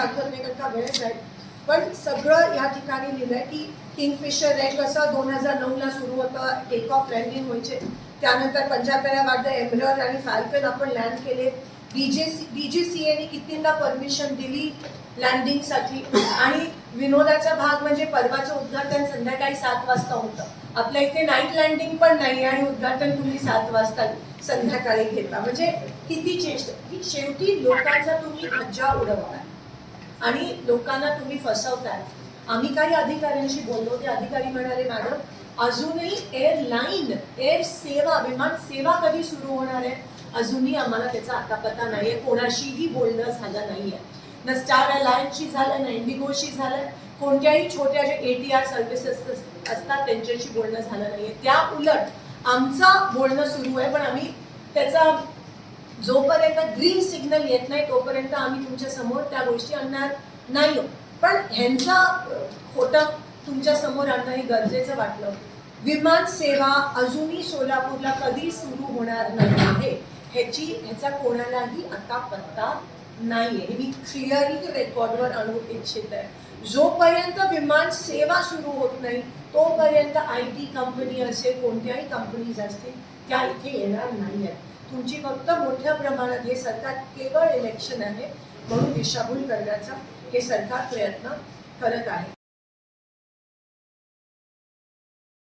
दाखवत नाही कारण का वेळ जाईल. पण सगळं या ठिकाणी लिहिलंय की किंगफिशर रेड कसं दोन हजार नऊला सुरू होतं टेक ऑफ लँडिंग व्हायचे. त्यानंतर पंजाबेरा वाटतं एम्ब्रॉर आणि फॅल्कन आपण लँड केले. डीजेसी डीजीसीएने कितींना परमिशन दिली लँडिंगसाठी आणि विनोदाचा भाग म्हणजे परवाचं उद्घाटन संध्याकाळी सात वाजता होतं. आपल्या इथे नाईट लँडिंग पण नाही आणि उद्घाटन तुम्ही सात वाजता संध्याकाळी घेता. म्हणजे किती चेष्ट की शेवटी लोकांचा तुम्ही मज्जा उडवणार. आणि लोकांना तुम्ही फसवताय. आम्ही काही अधिकाऱ्यांशी बोललो ते अधिकारी म्हणाले मॅडम अजूनही एअरलाईन एअर सेवा विमान सेवा कधी सुरू होणार आहे? अजूनही आम्हाला त्याचा आता पत्ता आहे कोणाशीही बोलणं झालं नाहीये. न स्टार अलायन्सशी झालं ना इंडिगोशी झालं कोणत्याही छोट्या जे ए टी आर सर्व्हिसेस असतात त्यांच्याशी बोलणं झालं नाहीये. त्या उलट आमचं बोलणं सुरू आहे पण आम्ही त्याचा जोपर्यंत ग्रीन सिग्नल येत नाही तोपर्यंत आम्ही तुमच्यासमोर त्या गोष्टी आणणार नाही आहोत. पण ह्यांचा अ, तुमच्यासमोर आणणं हे गरजेचं वाटलं. विमान सेवा अजूनही सोलापूरला कधी सुरू होणार नाही आहे. ह्याची ह्याचा कोणालाही आता पत्ता नाहीये. हे मी क्लिअरली रेकॉर्डवर आणू इच्छित आहे. जोपर्यंत विमान सेवा सुरू होत नाही तोपर्यंत आय टी कंपनी असेल कोणत्याही कंपनीज असतील त्या इथे येणार नाही आहेत तुमची फक्त मोठ्या प्रमाणात हे सरकार केवळ इलेक्शन आहे म्हणून दिशाभूल करण्याचा हे सरकार प्रयत्न करत आहे.